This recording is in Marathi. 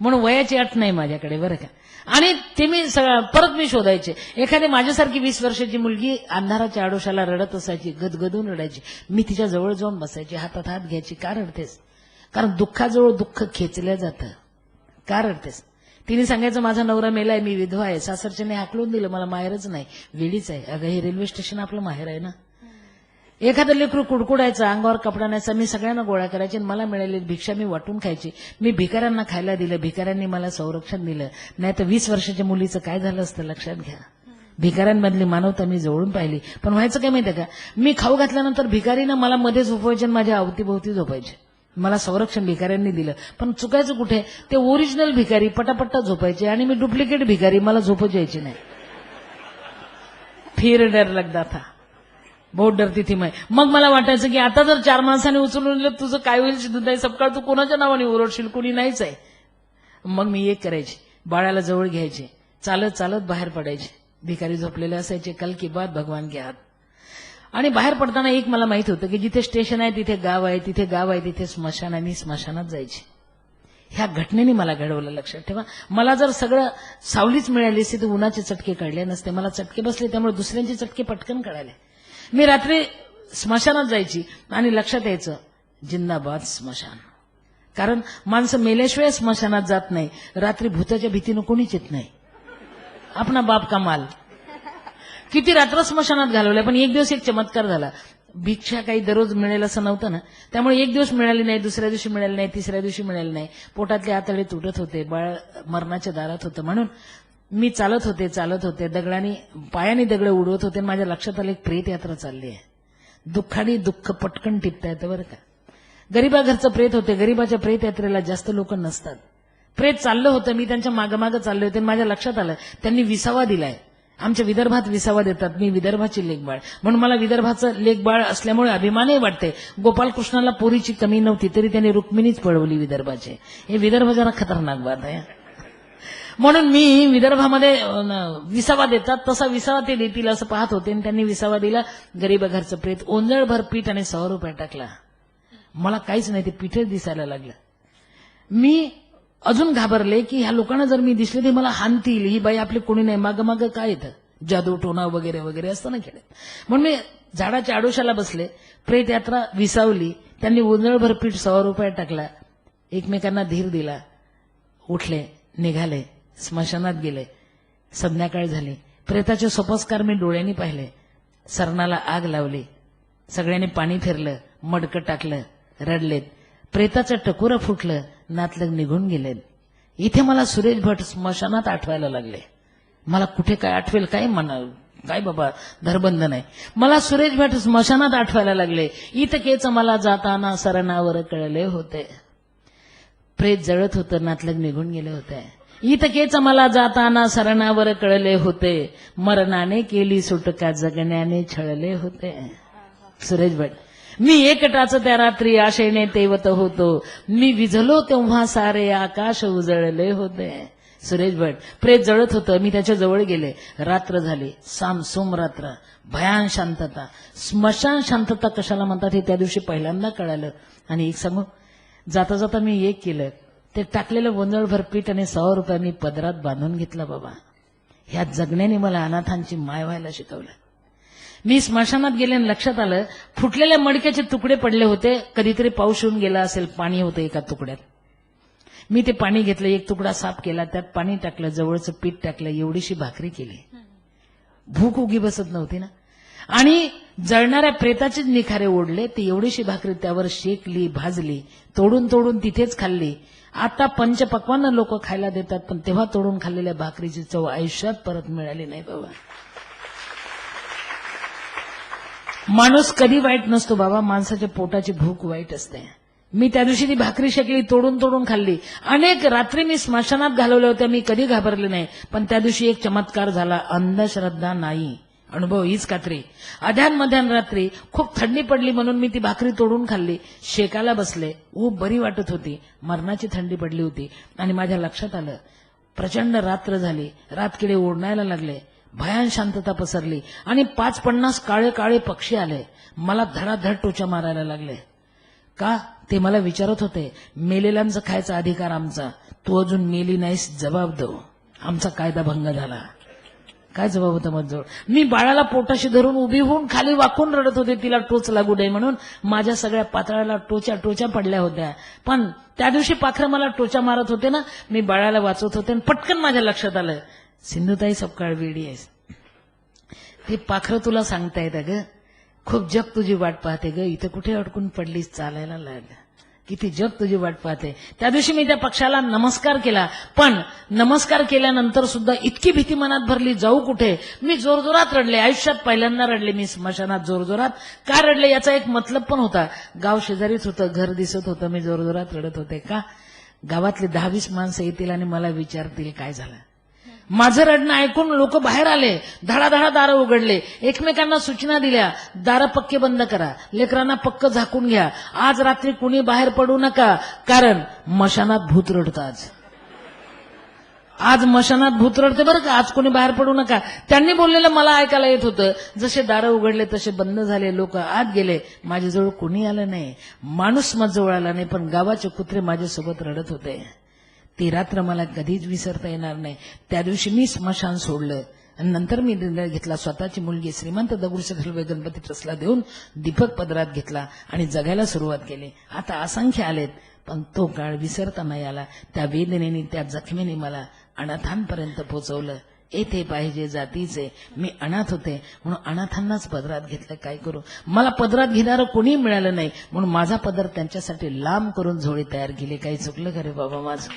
म्हणून वयाची अट नाही माझ्याकडे बरं का? आणि ते मी सगळं परत मी शोधायचे. एखादी माझ्यासारखी वीस वर्षाची मुलगी अंधाराच्या आडोशाला रडत असायची गदगदून रडायची. मी तिच्या जवळ जाऊन बसायची हातात हात घ्यायची. का रडतेस? कारण दुःखाजवळ दुःख खेचलं जातं. का रडतेस? तिने सांगायचं माझा नवरा मेलाय मी विधवा आहे. सासरच्याने हाकलून दिलं मला माहेरच नाही. वेळीच आहे. अगं हे रेल्वे स्टेशन आपलं माहेर आहे ना? एखादं लेकरू कुडकुडायचं अंगावर कपडा न्यायचा मी सगळ्यांना गोळा करायची आणि मला मिळालेली भिक्षा मी वाटून खायची. मी भिकाऱ्यांना खायला दिलं भिकाऱ्यांनी मला संरक्षण दिलं. नाही तर वीस वर्षाच्या मुलीचं काय झालं असतं लक्षात घ्या. भिकाऱ्यांमधली मानवता मी जवळून पाहिली. पण व्हायचं काय माहितीये का? मी खाऊ घातल्यानंतर भिकारीनं मला मध्ये झोपवायचे आणि माझ्या अवतीभोवती झोपायचे. मला संरक्षण भिकाऱ्यांनी दिलं. पण चुकायचं कुठे? ते ओरिजिनल भिकारी पटापट्टा झोपायचे आणि मी डुप्लिकेट भिकारी मला झोपच यायची नाही. फिर डर लगदा था. बहुत डरती थी मैं. मग मला वाटायचं की आता जर चार माणसाने उचलून दिलं तुझं काय होईल सिद्धताई? सपकाळ तू कोणाच्या नावाने ओरडशील? कोणी नाहीच आहे. मग मी एक करायचे. बाळाला जवळ घ्यायचे. चालत चालत बाहेर पडायचे. भिकारी झोपलेले असायचे. कल की बाद भगवान घ्या आणि बाहेर पडताना एक मला माहीत होतं की जिथे स्टेशन आहे तिथे गाव आहे तिथे गाव आहे तिथे स्मशान आहे. मी स्मशानात जायची. ह्या घटनेने मला घडवलं लक्षात ठेवा. मला जर सगळं सावलीच मिळाली असती तर उन्हाचे चटके काढले नसते मला चटके बसले त्यामुळे दुसऱ्यांचे चटके पटकन काढाले मी रात्री स्मशानात जायची आणि लक्षात यायचं जिंदाबाद स्मशान. कारण माणसं मेल्याशिवाय स्मशानात जात नाही. रात्री भूताच्या भीतीनं कोणीच येत नाही. आपणा बाप का माल किती रात्र स्मशानात घालवल्या पण एक दिवस एक चमत्कार झाला. भिक्षा काही दररोज मिळेल असं नव्हतं ना? त्यामुळे एक दिवस मिळाली नाही दुसऱ्या दिवशी मिळाली नाही तिसऱ्या दिवशी मिळाली नाही. पोटातले आतडे तुटत होते बाळ मरणाच्या दारात होतं. म्हणून मी चालत होते चालत होते. दगडाने पायाने दगड उडवत होते आणि माझ्या लक्षात आले एक प्रेत यात्रा चालली आहे दुःखाने दुःख पटकन टिपता येतं बरं का. गरीबाघरचं प्रेत होते. गरीबाच्या प्रेत यात्रेला जास्त लोक नसतात. प्रेत चाललं होतं. मी त्यांच्या मागं चालले होते आणि माझ्या लक्षात आलं त्यांनी विसावा दिलाय. आमच्या विदर्भात विसावा देतात. मी विदर्भाची लेखबाळ. म्हणून मला विदर्भाचं लेखबाळ असल्यामुळे अभिमानही वाटते. गोपालकृष्णाला पोरीची कमी नव्हती तरी त्यांनी रुक्मिणीच पळवली विदर्भाचे. हे विदर्भ जरा खतरनाक बात आहे म्हणून मी विदर्भामध्ये विसावा देतात. तसा विसावा ते देतील असं पाहत होते आणि त्यांनी विसावा दिला. गरीब घरचं प्रेत ओंजळभर पीठ आणि सहा रुपये टाकला. मला काहीच नाही ते पीठच दिसायला लागलं. मी अजून घाबरले की ह्या लोकांना जर मी दिसले ते मला हानतील ही बाई आपली कोणी नाही. मागं मागं काय येतं जादू टोना वगैरे वगैरे असतं ना खेड्यात. म्हणून मी झाडाच्या आडोशाला बसले. प्रेत यात्रा विसावली. त्यांनी उंजळभर पीठ सव्वा रुपये टाकला. एकमेकांना धीर दिला. उठले निघाले. स्मशानात गेले. संध्याकाळ झाली. प्रेताचे सोपस्कार मी डोळ्यांनी पाहिले. सरणाला आग लावली. सगळ्यांनी पाणी फिरलं मडकं टाकलं रडलेत. प्रेताचं टकोरं फुटलं नातलग निघून गेले इथे मला सुरेश भट स्मशानात आठवायला लागले. मला कुठे काय आठवेल काय म्हणा काय बाबा धरबंध नाही. मला सुरेश भट स्मशानात आठवायला लागले. इतकेच मला जाताना सरणावर कळले होते. प्रेत जळत होतं नातलग निघून गेले होते. इतकेच मला जाताना सरणावर कळले होते. मरणाने केली सुटका जगण्याने छळले होते. सुरेश भट मी एकटाच त्या रात्री आशेने तेवत होतो. मी विझलो तेव्हा सारे आकाश उजळले होते. सुरेश भट प्रेत जळत होतं. मी त्याच्याजवळ गेले. रात्र झाली. साम सोम रात्र. भयान शांतता. स्मशान शांतता कशाला म्हणतात हे त्या दिवशी पहिल्यांदा कळालं. आणि एक सांगू? जाता जाता मी एक केलं. ते टाकलेलं गोंधळभर पीठ आणि सहा रुपये मी पदरात बांधून घेतला बाबा. ह्या जगण्याने मला अनाथांची माय व्हायला शिकवलं. मी स्मशानात गेले आणि लक्षात आलं फुटलेल्या मडक्याचे तुकडे पडले होते. कधीतरी पाऊस येऊन गेला असेल पाणी होतं एका तुकड्यात. मी ते पाणी घेतलं एक तुकडा साफ केला त्यात पाणी टाकलं जवळचं पीठ टाकलं एवढीशी भाकरी केली. भूक उगी बसत नव्हती ना. आणि जळणाऱ्या प्रेताचेच निखारे ओढले ती एवढीशी भाकरी त्यावर शेकली भाजली तोडून तोडून तिथेच खाल्ली. आता पंचपक्वान लोक खायला देतात पण तेव्हा तोडून खाल्लेल्या भाकरीची चव आयुष्यात परत मिळाली नाही बाबा. माणूस कधी वाईट नसतो बाबा माणसाच्या पोटाची भूक वाईट असते. मी त्या दिवशी ती भाकरी शेकली तोडून तोडून खाल्ली. अनेक रात्री मी स्मशानात घालवल्या होत्या मी कधी घाबरले नाही. पण त्या दिवशी एक चमत्कार झाला अंधश्रद्धा नाही. अनुभव हीच कात्री अध्यान मध्यान रात्री खूप थंडी पडली म्हणून मी ती भाकरी तोडून खाल्ली. शेकाला बसले. ऊब बरी वाटत होती. मरणाची थंडी पडली होती. आणि माझ्या लक्षात आलं. प्रचंड रात्र झाली. रातकिडे ओढणायला लागले. भयान शांतता पसरली. आणि पाच पन्नास काळे काळे पक्षी आले. मला धडाधड टोचा मारायला लागले. का? ते मला विचारत होते. मेलेल्यांचा खायचा अधिकार आमचा. तू अजून मेली नाहीस जबाब दो आमचा कायदा भंग झाला. काय जबाब होता माझजवळ मी बाळाला पोटाशी धरून उभी होऊन खाली वाकून रडत होते तिला टोच लागू नये म्हणून. माझ्या सगळ्या पातळाला टोच्या टोच्या पडल्या होत्या. पण त्या दिवशी पाखरं मला टोच्या मारत होते ना मी बाळाला वाचवत होते आणि पटकन माझ्या लक्षात आलं. सिंधुताई सपकाळ वेडी आहेस. ते पाखरं तुला सांगता येतं ग. खूप जग तुझी वाट पाहते ग. इथं कुठे अडकून पडलीस? चालायला लागलं किती जग तुझी वाट पाहते. त्या दिवशी मी त्या पक्षाला नमस्कार केला. पण नमस्कार केल्यानंतर सुद्धा इतकी भीती मनात भरली जाऊ कुठे? मी जोरजोरात रडले. आयुष्यात पहिल्यांदा रडले मी स्मशानात जोरजोरात. का रडले याचा एक मतलब पण होता. गाव शेजारीच होतं घर दिसत होतं मी जोरजोरात रडत होते. का? गावातले दहावीस माणसं येतील आणि मला विचारतील काय झालं? माझं रडणं ऐकून लोक बाहेर आले. धडाधडा दारं उघडले. एकमेकांना सूचना दिल्या. दारं पक्के बंद करा. लेकरांना पक्क झाकून घ्या. आज रात्री कुणी बाहेर पडू नका. कारण मशानात भूत रडतं आज. आज मशानात भूत रडते बरं का? आज कोणी बाहेर पडू नका. त्यांनी बोललेलं मला ऐकायला येत होतं. जसे दारं उघडले तसे बंद झाले. लोक आत गेले. माझ्याजवळ कोणी आलं नाही. माणूस माझ्याजवळ आला नाही पण गावाचे कुत्रे माझ्यासोबत रडत होते. ती रात्र मला कधीच विसरता येणार नाही. त्या दिवशी मी स्मशान सोडलं. आणि नंतर मी निर्णय घेतला. स्वतःची मुलगी श्रीमंत दगडूशेठ गणपती ट्रस्टला देऊन दीपक पदरात घेतला आणि जगायला सुरुवात केली. आता असंख्य आलेत पण तो काळ विसरता नाही आला. त्या वेदनेने त्या जखमेने मला अनाथांपर्यंत पोचवलं. येथे पाहिजे जातीचे. मी अनाथ होते म्हणून अनाथांनाच पदरात घेतलं काय करू? मला पदरात घेणारं कोणी मिळालं नाही म्हणून माझा पदर त्यांच्यासाठी लांब करून झोळी तयार केली. काही चुकलं का रे बाबा माझं?